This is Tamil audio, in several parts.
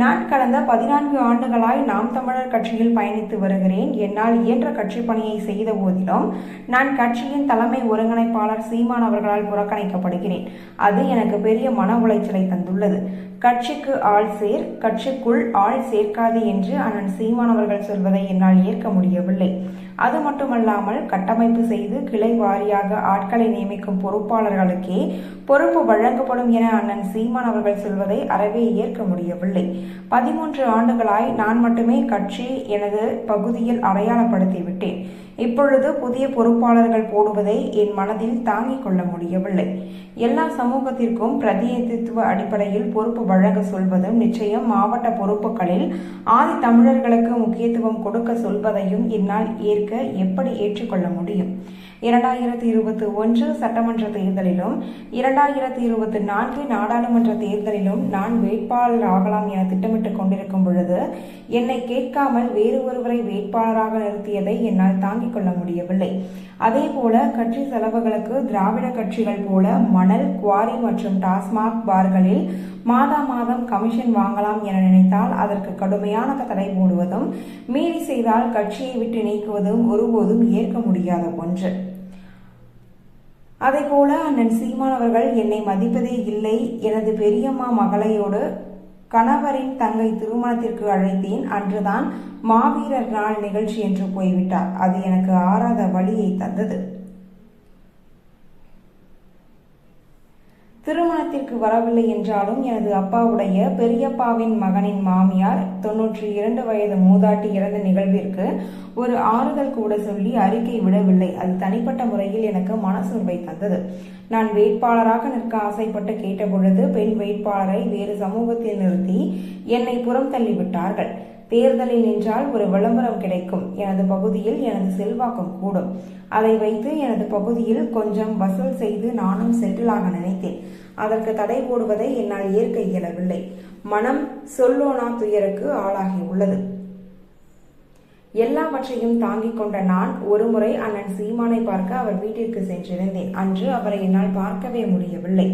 நான் கடந்த பதினான்கு ஆண்டுகளாய் நாம் தமிழர் கட்சியில் பயணித்து வருகிறேன். என்னால் இயன்ற கட்சி பணியை செய்த போதிலும் நான் கட்சியின் தலைமை ஒருங்கிணைப்பாளர் சீமான் அவர்களால் புறக்கணிக்கப்படுகிறேன். அது எனக்கு பெரிய மன உளைச்சலை தந்துள்ளது. கட்சிக்கு ஆள் சேர் கட்சிக்குள் ஆள் சேர்க்காது என்று அண்ணன் சீமான் அவர்கள் சொல்வதை என்னால் ஏற்க முடியவில்லை. அது மட்டுமல்லாமல் கட்டமைப்பு செய்து கிளை வாரியாக ஆட்களை நியமிக்கும் பொறுப்பாளர்களுக்கே பொறுப்பு வழங்கப்படும் என அண்ணன் சீமான் அவர்கள் சொல்வதை அறவே ஏற்க முடியவில்லை. பதிமூன்று ஆண்டுகளாய் நான் மட்டுமே கட்சி எனது பகுதியில் அடையாளப்படுத்தி விட்டேன் இப்பொழுது புதிய பொறுப்பாளர்கள் போடுவதை என் மனதில் தாங்கிக் கொள்ள முடியவில்லை. எல்லா சமூகத்திற்கும் பிரதிநிதித்துவ அடிப்படையில் பொறுப்பு வழங்க சொல்வதும் நிச்சயம் மாவட்ட பொறுப்புகளில் ஆதி தமிழர்களுக்கு முக்கியத்துவம் கொடுக்க சொல்வதையும் என்னால் ஏற்க எப்படி ஏற்றுக்கொள்ள முடியும்? இரண்டாயிரத்தி இருபத்தி ஒன்று சட்டமன்ற தேர்தலிலும் இரண்டாயிரத்தி இருபத்தி நான்கு நாடாளுமன்ற தேர்தலிலும் நான் வேட்பாளர் ஆகலாம் என திட்டமிட்டுக் கொண்டிருக்கும் பொழுது என்னை கேட்காமல் வேறு ஒருவரை வேட்பாளராக நிறுத்தியதை என்னால் தாங்கிக் கொள்ள முடியவில்லை. அதே போல கட்சி செலவுகளுக்கு திராவிட கட்சிகள் போல மணல் குவாரி மற்றும் டாஸ்மாக் பார்களில் மாதா மாதம் கமிஷன் வாங்கலாம் என நினைத்தால் அதற்கு கடுமையான தடை போடுவதும் மீறி செய்தால் கட்சியை விட்டு நீக்குவதும் ஒருபோதும் ஏற்க முடியாத ஒன்று. அதை போல அண்ணன் சீமான் அவர்கள் என்னை மதிப்பதே இல்லை எனது பெரியம்மா மகளையோடு கணவரின் தங்கை திருமணத்திற்கு அழைத்தேன். அன்றுதான் மாவீரர் நாள் நிகழ்ச்சி என்று போய்விட்டார். அது எனக்கு ஆறாத வழியை தந்தது. திருமணத்திற்கு வரவில்லை என்றாலும் எனது அப்பாவுடைய பெரியப்பாவின் மகனின் மாமியார் தொன்னூற்றி இரண்டு வயது மூதாட்டி இறந்த நிகழ்விற்கு ஒரு ஆறுதல் கூட சொல்லி அறிக்கை விடவில்லை. அது தனிப்பட்ட முறையில் எனக்கு மனசோர்வை தந்தது. நான் வேட்பாளராக நிற்க ஆசைப்பட்டு கேட்டபொழுது பெண் வேட்பாளரை வேறு சமூகத்தில் நிறுத்தி என்னை புறம் தள்ளிவிட்டார்கள் தேர்தலில் நின்றால் ஒரு விளம்பரம் கிடைக்கும். எனது பகுதியில் எனது செல்வாக்கம் கூடும். அதை வைத்து எனது பகுதியில் கொஞ்சம் வசூல் செய்து நானும் செட்டிலாக நினைத்தேன். அதற்கு தடை போடுவதை என்னால் ஏற்க இயலவில்லை. மனம் சொல்லோனா துயருக்கு ஆளாகி உள்ளது. எல்லாவற்றையும் தாங்கிக் கொண்ட நான் ஒருமுறை அண்ணன் சீமானை பார்க்க அவர் வீட்டிற்கு சென்றிருந்தேன். அன்று அவரை என்னால் பார்க்கவே முடியவில்லை.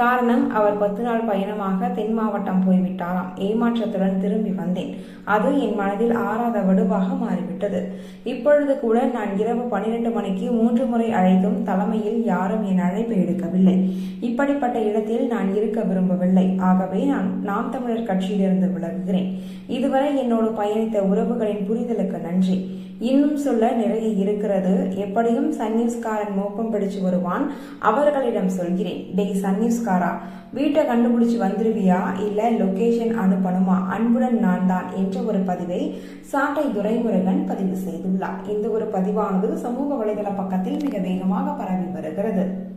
காரணம் அவர் பத்து நாள் பயணமாக தென் மாவட்டம் போய்விட்டாராம். ஏமாற்றத்துடன் திரும்பி வந்தேன். அது என் மனதில் ஆறாத வடுவாக மாறிவிட்டது. இப்பொழுது கூட நான் இரவு பனிரெண்டு மணிக்கு மூன்று முறை அழைத்தும் தலைமையில் யாரும் என் அழைப்பை எடுக்கவில்லை. இப்படிப்பட்ட இடத்தில் நான் இருக்க விரும்பவில்லை. ஆகவே நான் நாம் தமிழர் கட்சியிலிருந்து விலகுகிறேன். இதுவரை என்னோடு பயணித்த உறவுகளின் புரிதலுக்கு நன்றி. இன்னும் சொல்ல நிறைய இருக்கிறது. எப்படியும் சன்னியூஸ்காரன் மோப்பம் பிடிச்சு வருவான். அவர்களிடம் சொல்கிறேன் டெய் சன்னியூஸ்காரா வீட்டை கண்டுபிடிச்சு வந்துருவியா? இல்ல லொகேஷன் அனுப்பணுமா? அன்புடன் நான் தான் என்ற ஒரு பதிவை சாட்டை துரைமுருகன் பதிவு செய்துள்ளார். இந்த ஒரு பதிவானது சமூக வலைதள பக்கத்தில் மிக வேகமாக பரவி வருகிறது.